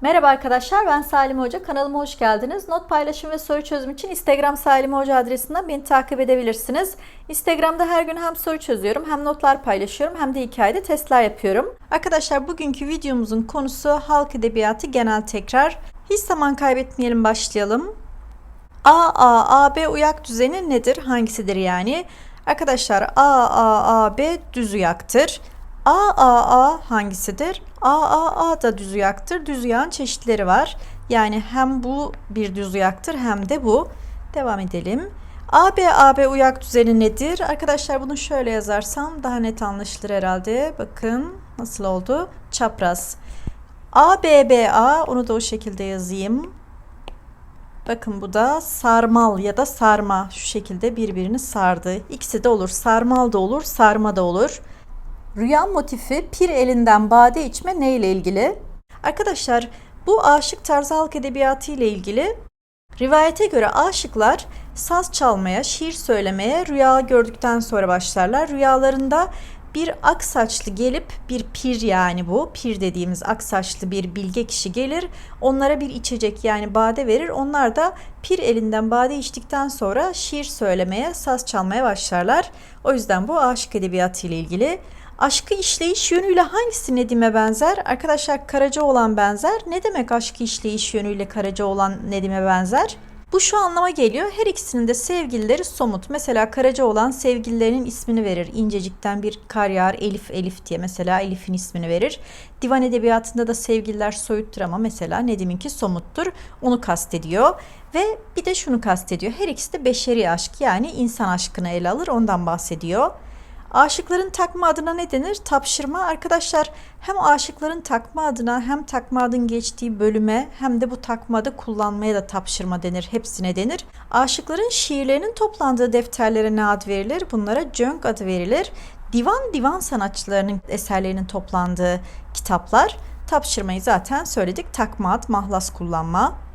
Merhaba arkadaşlar ben Salim Hoca kanalıma hoş geldiniz. Not paylaşım ve soru çözüm için Instagram Salim Hoca adresinden beni takip edebilirsiniz. Instagram'da her gün hem soru çözüyorum hem notlar paylaşıyorum hem de hikayede testler yapıyorum. Arkadaşlar bugünkü videomuzun konusu halk edebiyatı genel tekrar. Hiç zaman kaybetmeyelim başlayalım. A, A, A, B uyak düzeni nedir? Hangisidir yani? Arkadaşlar A, A, A, B düz uyaktır. A, A, A hangisidir? A, A, A da düz uyaktır. Düz uyağın çeşitleri var. Yani hem bu bir düz uyaktır hem de bu. Devam edelim. A, B, A, B uyak düzeni nedir? Arkadaşlar bunu şöyle yazarsam daha net anlaşılır herhalde. Bakın nasıl oldu? Çapraz. A, B, B, A onu da o şekilde yazayım. Bakın bu da sarmal ya da sarma şu şekilde birbirini sardı. İkisi de olur. Sarmal da olur, sarma da olur. Rüya motifi pir elinden bade içme ne ile ilgili? Arkadaşlar bu aşık tarzı halk edebiyatı ile ilgili rivayete göre aşıklar saz çalmaya, şiir söylemeye rüya gördükten sonra başlarlar. Rüyalarında bir ak saçlı gelip bir pir yani bu pir dediğimiz ak saçlı bir bilge kişi gelir onlara bir içecek yani bade verir onlar da pir elinden bade içtikten sonra şiir söylemeye saz çalmaya başlarlar o yüzden bu aşık edebiyatı ile ilgili Aşkı işleyiş yönüyle hangisi Nedim'e benzer? Arkadaşlar Karaca olan benzer. Ne demek aşkı işleyiş yönüyle Karaca olan Nedim'e benzer? Bu şu anlama geliyor. Her ikisinin de sevgilileri somut. Mesela Karaca olan sevgililerinin ismini verir. İncecikten bir kar yağar Elif Elif diye mesela Elif'in ismini verir. Divan edebiyatında da sevgililer soyuttur ama mesela Nedim'inki somuttur. Onu kastediyor. Ve bir de şunu kastediyor. Her ikisi de beşeri aşk yani insan aşkını ele alır ondan bahsediyor. Aşıkların takma adına ne denir? Tapşırma. Arkadaşlar hem aşıkların takma adına hem takma adın geçtiği bölüme hem de bu takma adı kullanmaya da tapşırma denir. Hepsine denir. Aşıkların şiirlerinin toplandığı defterlere ne ad verilir? Bunlara cönk adı verilir. Divan divan sanatçılarının eserlerinin toplandığı kitaplar. Tapşırmayı zaten söyledik. Takma ad, mahlas kullanma.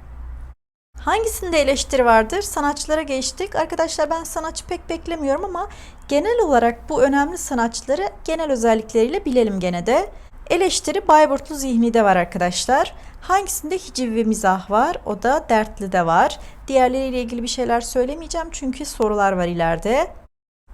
Hangisinde eleştiri vardır? Sanatçılara geçtik. Arkadaşlar ben sanatçı pek beklemiyorum ama genel olarak bu önemli sanatçıları genel özellikleriyle bilelim gene de. Eleştiri Bayburtlu Zihni'de var arkadaşlar. Hangisinde hiciv ve mizah var? O da dertli de var. Diğerleriyle ilgili bir şeyler söylemeyeceğim çünkü sorular var ileride.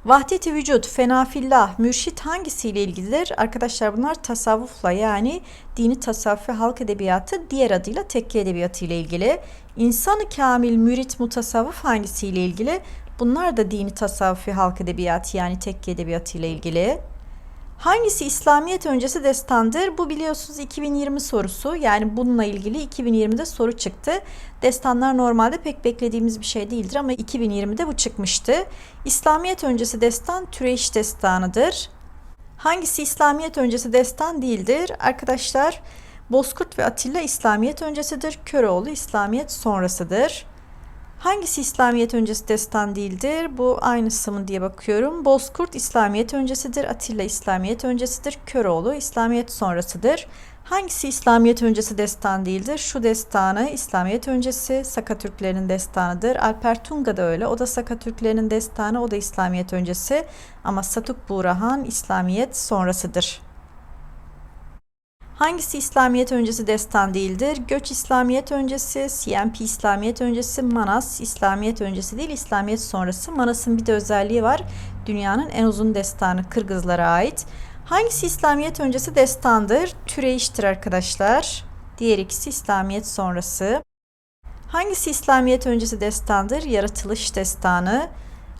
Vahdet-i vücut, fenafillah, mürşit hangisiyle ilgilidir? Arkadaşlar bunlar tasavvufla yani dini tasavvuf halk edebiyatı diğer adıyla tekke edebiyatı ile ilgili. İnsanı kamil, mürit, mutasavvuf hangisiyle ilgili? Bunlar da dini tasavvuf halk edebiyatı yani tekke edebiyatı ile ilgili. Hangisi İslamiyet öncesi destandır? Bu biliyorsunuz 2020 sorusu. Yani bununla ilgili 2020'de soru çıktı. Destanlar normalde pek beklediğimiz bir şey değildir ama 2020'de bu çıkmıştı. İslamiyet öncesi destan Türeyş destanıdır. Hangisi İslamiyet öncesi destan değildir? Arkadaşlar Bozkurt ve Atilla İslamiyet öncesidir. Köroğlu İslamiyet sonrasıdır. Hangisi İslamiyet öncesi destan değildir? Bu aynısı mı diye bakıyorum. Bozkurt İslamiyet öncesidir. Atilla İslamiyet öncesidir. Köroğlu İslamiyet sonrasıdır. Hangisi İslamiyet öncesi destan değildir? Şu destanı İslamiyet öncesi Sakatürklerin destanıdır. Alper Tunga da öyle. O da Sakatürklerin destanı. O da İslamiyet öncesi. Ama Satuk Burahan İslamiyet sonrasıdır. Hangisi İslamiyet öncesi destan değildir? Göç İslamiyet öncesi, CMP İslamiyet öncesi, Manas İslamiyet öncesi değil İslamiyet sonrası. Manas'ın bir de özelliği var. Dünyanın en uzun destanı Kırgızlara ait. Hangisi İslamiyet öncesi destandır? Türeyiştir arkadaşlar. Diğer ikisi İslamiyet sonrası. Hangisi İslamiyet öncesi destandır? Yaratılış destanı.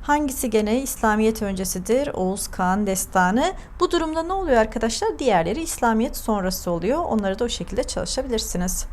Hangisi gene İslamiyet öncesidir? Oğuz Kağan destanı. Bu durumda ne oluyor arkadaşlar? Diğerleri İslamiyet sonrası oluyor. Onları da o şekilde çalışabilirsiniz.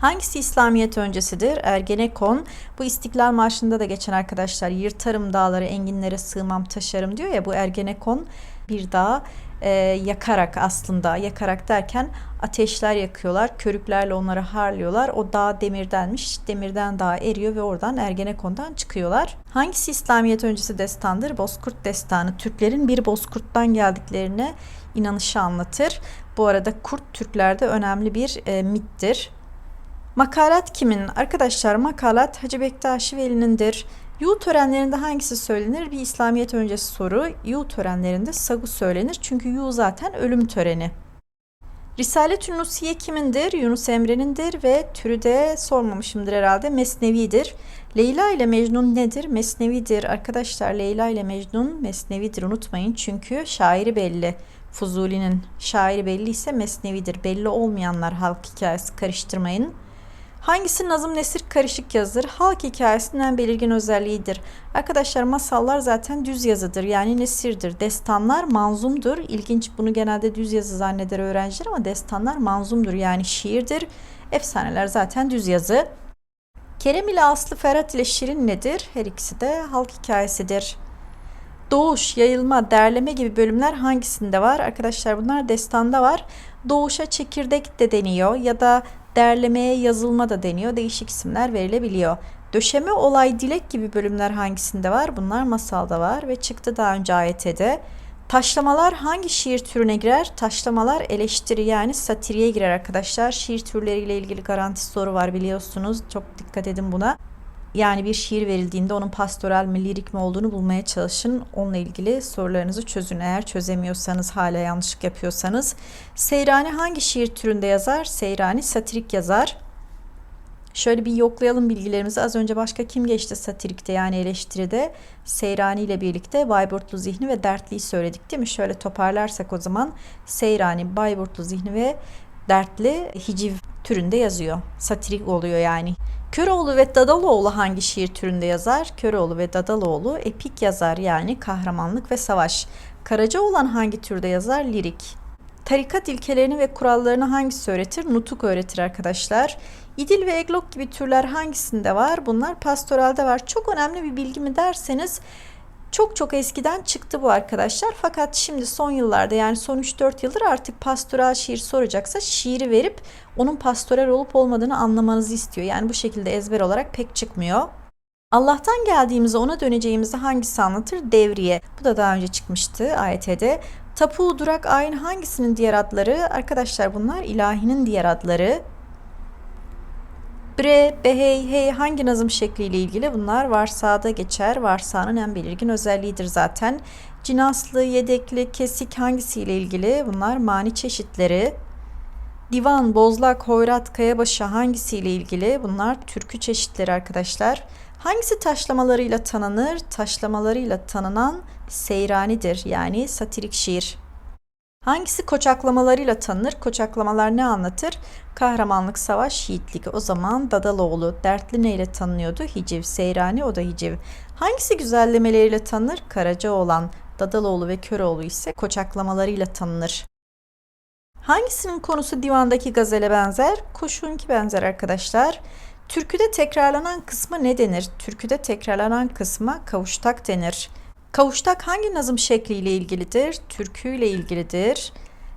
Hangisi İslamiyet öncesidir? Ergenekon. Bu İstiklal Marşı'nda da geçen arkadaşlar yırtarım dağları enginlere sığmam taşarım diyor ya bu Ergenekon bir dağ e, yakarak aslında yakarak derken ateşler yakıyorlar. Körüklerle onları harlıyorlar. O dağ demirdenmiş. Demirden dağ eriyor ve oradan Ergenekon'dan çıkıyorlar. Hangisi İslamiyet öncesi destandır? Bozkurt destanı. Türklerin bir Bozkurt'tan geldiklerine inanışı anlatır. Bu arada Kurt Türklerde önemli bir e, mittir. Makalat kimin? Arkadaşlar makalat Hacı Bektaşi Veli'nindir. Yu törenlerinde hangisi söylenir? Bir İslamiyet öncesi soru. Yu törenlerinde sagu söylenir. Çünkü yu zaten ölüm töreni. Risalet-ü Nusiye kimindir? Yunus Emre'nindir ve türü de sormamışımdır herhalde. Mesnevidir. Leyla ile Mecnun nedir? Mesnevidir. Arkadaşlar Leyla ile Mecnun mesnevidir unutmayın. Çünkü şairi belli. Fuzuli'nin şairi belli ise mesnevidir. Belli olmayanlar halk hikayesi karıştırmayın. Hangisi nazım nesir karışık yazıdır? Halk hikayesinin en belirgin özelliğidir. Arkadaşlar masallar zaten düz yazıdır yani nesirdir. Destanlar manzumdur. İlginç bunu genelde düz yazı zanneder öğrenciler ama destanlar manzumdur yani şiirdir. Efsaneler zaten düz yazı. Kerem ile Aslı Ferhat ile Şirin nedir? Her ikisi de halk hikayesidir. Doğuş, yayılma, derleme gibi bölümler hangisinde var? Arkadaşlar bunlar destanda var. Doğuşa çekirdek de deniyor ya da derlemeye yazılma da deniyor. Değişik isimler verilebiliyor. Döşeme, olay, dilek gibi bölümler hangisinde var? Bunlar masalda var ve çıktı daha önce AYT'de. Taşlamalar hangi şiir türüne girer? Taşlamalar eleştiri yani satiriye girer arkadaşlar. Şiir türleriyle ilgili garanti soru var biliyorsunuz. Çok dikkat edin buna. Yani bir şiir verildiğinde onun pastoral mi, lirik mi olduğunu bulmaya çalışın. Onunla ilgili sorularınızı çözün. Eğer çözemiyorsanız, hala yanlışlık yapıyorsanız. Seyrani hangi şiir türünde yazar? Seyrani satirik yazar. Şöyle bir yoklayalım bilgilerimizi. Az önce başka kim geçti satirikte yani eleştiride? Seyrani ile birlikte Bayburtlu Zihni ve Dertli'yi söyledik değil mi? Şöyle toparlarsak o zaman Seyrani, Bayburtlu Zihni ve Dertli hiciv türünde yazıyor. Satirik oluyor yani. Köroğlu ve Dadaloğlu hangi şiir türünde yazar? Köroğlu ve Dadaloğlu epik yazar yani kahramanlık ve savaş. Karacaoğlan hangi türde yazar? Lirik. Tarikat ilkelerini ve kurallarını hangisi öğretir? Nutuk öğretir arkadaşlar. İdil ve eglok gibi türler hangisinde var? Bunlar pastoralde var. Çok önemli bir bilgi mi derseniz çok çok eskiden çıktı bu arkadaşlar. Fakat şimdi son yıllarda yani son 3-4 yıldır artık pastoral şiir soracaksa şiiri verip onun pastoral olup olmadığını anlamanızı istiyor. Yani bu şekilde ezber olarak pek çıkmıyor. Allah'tan geldiğimizde ona döneceğimizi hangisi anlatır? Devriye. Bu da daha önce çıkmıştı AYT'de. Tapu, durak, ayin hangisinin diğer adları? Arkadaşlar bunlar ilahinin diğer adları. Bre, behey, hey hangi nazım şekliyle ilgili? Bunlar varsağda geçer. Varsağın en belirgin özelliğidir zaten. Cinaslı, yedekli, kesik hangisiyle ilgili? Bunlar mani çeşitleri. Divan, bozlak, hoyrat, kayabaşı hangisiyle ilgili? Bunlar türkü çeşitleri arkadaşlar. Hangisi taşlamalarıyla tanınır? Taşlamalarıyla tanınan seyranidir yani satirik şiir. Hangisi koçaklamalarıyla tanınır? Koçaklamalar ne anlatır? Kahramanlık, savaş, yiğitlik. O zaman Dadaloğlu. Dertli neyle tanınıyordu? Hiciv. Seyrani o da hiciv. Hangisi güzellemeleriyle tanınır? Karacaoğlan. Dadaloğlu ve Köroğlu ise koçaklamalarıyla tanınır. Hangisinin konusu divandaki gazele benzer? Kuşunki benzer arkadaşlar. Türküde tekrarlanan kısma ne denir? Türküde tekrarlanan kısma kavuştak denir. Kavuştak hangi nazım şekliyle ilgilidir? Türküyle ilgilidir.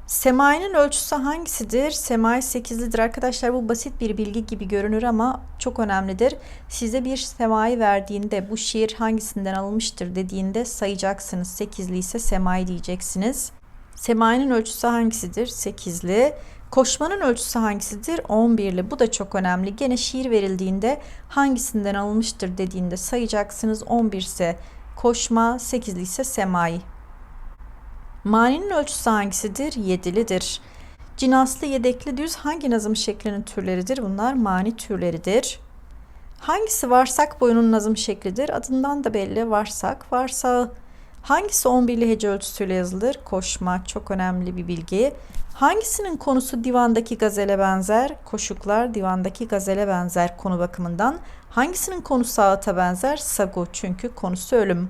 Semai'nin ölçüsü hangisidir? Semai 8'lidir. Arkadaşlar bu basit bir bilgi gibi görünür ama çok önemlidir. Size bir semai verdiğinde bu şiir hangisinden alınmıştır dediğinde sayacaksınız. 8'li ise semai diyeceksiniz. Semai'nin ölçüsü hangisidir? 8'li. Koşmanın ölçüsü hangisidir? 11'li. Bu da çok önemli. Gene şiir verildiğinde hangisinden alınmıştır dediğinde sayacaksınız. 11 ise koşma, 8'li ise semai. Mani'nin ölçüsü hangisidir? Yedilidir. Cinaslı, yedekli, düz hangi nazım şeklinin türleridir? Bunlar mani türleridir. Hangisi varsak boyunun nazım şeklidir? Adından da belli varsak, varsağı. Hangisi 11'li hece ölçüsüyle yazılır? Koşma çok önemli bir bilgi. Hangisinin konusu divandaki gazele benzer? Koşuklar divandaki gazele benzer konu bakımından. Hangisinin konusu ağıta benzer? Sagu çünkü konusu ölüm.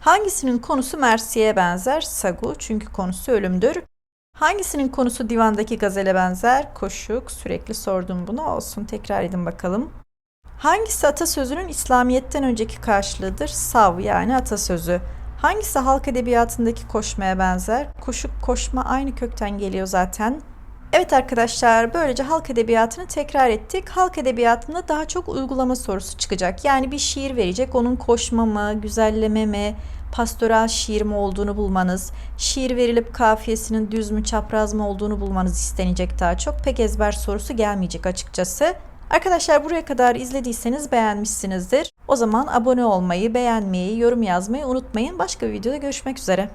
Hangisinin konusu Mersi'ye benzer? Sagu çünkü konusu ölümdür. Hangisinin konusu divandaki gazele benzer? Koşuk. Sürekli sordum bunu. Olsun tekrar edin bakalım. Hangisi atasözünün İslamiyet'ten önceki karşılığıdır? Sav yani atasözü. Hangisi halk edebiyatındaki koşmaya benzer? Koşuk koşma aynı kökten geliyor zaten. Evet arkadaşlar böylece halk edebiyatını tekrar ettik. Halk edebiyatında daha çok uygulama sorusu çıkacak. Yani bir şiir verecek onun koşma mı, güzelleme mi, pastoral şiir mi olduğunu bulmanız, şiir verilip kafiyesinin düz mü çapraz mı olduğunu bulmanız istenecek daha çok. Pek ezber sorusu gelmeyecek açıkçası. Arkadaşlar buraya kadar izlediyseniz beğenmişsinizdir. O zaman abone olmayı, beğenmeyi, yorum yazmayı unutmayın. Başka bir videoda görüşmek üzere.